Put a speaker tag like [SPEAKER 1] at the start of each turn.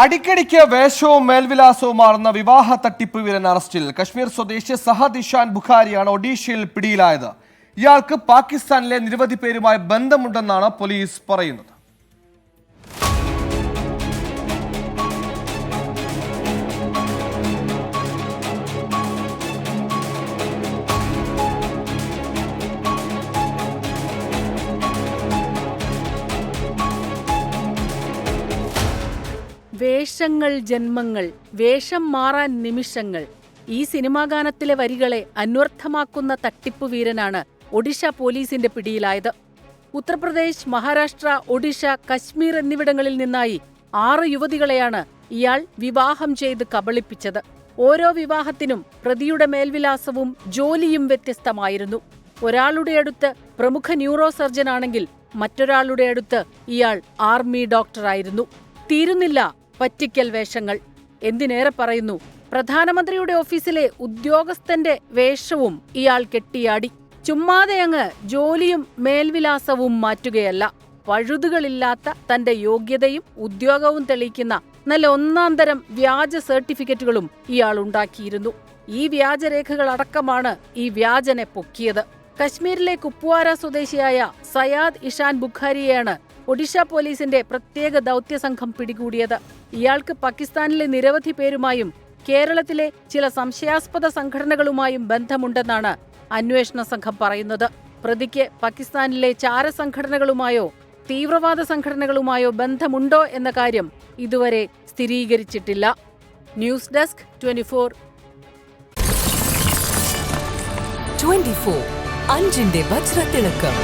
[SPEAKER 1] അടിക്കടിക്ക് വേഷവും മേൽവിലാസവും മാറുന്ന വിവാഹ തട്ടിപ്പ് വീരൻ അറസ്റ്റിൽ. കശ്മീർ സ്വദേശി സഹദ് ഇഷാൻ ബുഖാരിയാണ് ഒഡീഷയിൽ പിടിയിലായത്. ഇയാൾക്ക് പാകിസ്ഥാനിലെ നിരവധി പേരുമായി ബന്ധമുണ്ടെന്നാണ് പോലീസ് പറയുന്നത്.
[SPEAKER 2] വേഷങ്ങൾ ജന്മങ്ങൾ വേഷം മാറാൻ നിമിഷങ്ങൾ. ഈ സിനിമാ ഗാനത്തിലെ വരികളെ അന്വർത്ഥമാക്കുന്ന തട്ടിപ്പ് വീരനാണ് ഒഡീഷ പോലീസിന്റെ പിടിയിലായത്. ഉത്തർപ്രദേശ് മഹാരാഷ്ട്ര ഒഡീഷ കശ്മീർ എന്നിവിടങ്ങളിൽ നിന്നായി ആറ് യുവതികളെയാണ് ഇയാൾ വിവാഹം ചെയ്ത് കബളിപ്പിച്ചത്. ഓരോ വിവാഹത്തിനും പ്രതിയുടെ മേൽവിലാസവും ജോലിയും വ്യത്യസ്തമായിരുന്നു. ഒരാളുടെ അടുത്ത് പ്രമുഖ ന്യൂറോ സർജനാണെങ്കിൽ മറ്റൊരാളുടെ അടുത്ത് ഇയാൾ ആർമി ഡോക്ടറായിരുന്നു. തീരുന്നില്ല. പറ്റിക്കൽ വേഷങ്ങൾ. എന്തിനേറെ പറയുന്നു? പ്രധാനമന്ത്രിയുടെ ഓഫീസിലെ ഉദ്യോഗസ്ഥന്റെ വേഷവും ഇയാൾ കെട്ടിയാടി. ചുമ്മാതെ അങ്ങ് ജോലിയും മേൽവിലാസവും മാറ്റുകയല്ല. പഴുതുകളില്ലാത്ത തന്റെ യോഗ്യതയും ഉദ്യോഗവും തെളിയിക്കുന്ന നല്ല ഒന്നാം തരം വ്യാജ സർട്ടിഫിക്കറ്റുകളും ഇയാൾ ഉണ്ടാക്കിയിരുന്നു. ഈ വ്യാജരേഖകൾ അടക്കമാണ് ഈ വ്യാജനെ പൊക്കിയത്. കശ്മീരിലെ കുപ്വാര സ്വദേശിയായ സയാദ് ഇഷാൻ ബുഖാരിയെയാണ് ഒഡീഷ പോലീസിന്റെ പ്രത്യേക ദൗത്യസംഘം പിടികൂടിയത്. ഇയാൾക്ക് പാകിസ്ഥാനിലെ നിരവധി പേരുമായും കേരളത്തിലെ ചില സംശയാസ്പദ സംഘടനകളുമായും ബന്ധമുണ്ടെന്നാണ് അന്വേഷണ സംഘം പറയുന്നത്. പ്രതിക്ക് പാകിസ്ഥാനിലെ ചാരസംഘടനകളുമായോ തീവ്രവാദ സംഘടനകളുമായോ ബന്ധമുണ്ടോ എന്ന കാര്യം ഇതുവരെ സ്ഥിരീകരിച്ചിട്ടില്ല. News desk twenty four.
[SPEAKER 3] 24 അഞ്ചിന്റെ വജ്രത്തിളക്കം.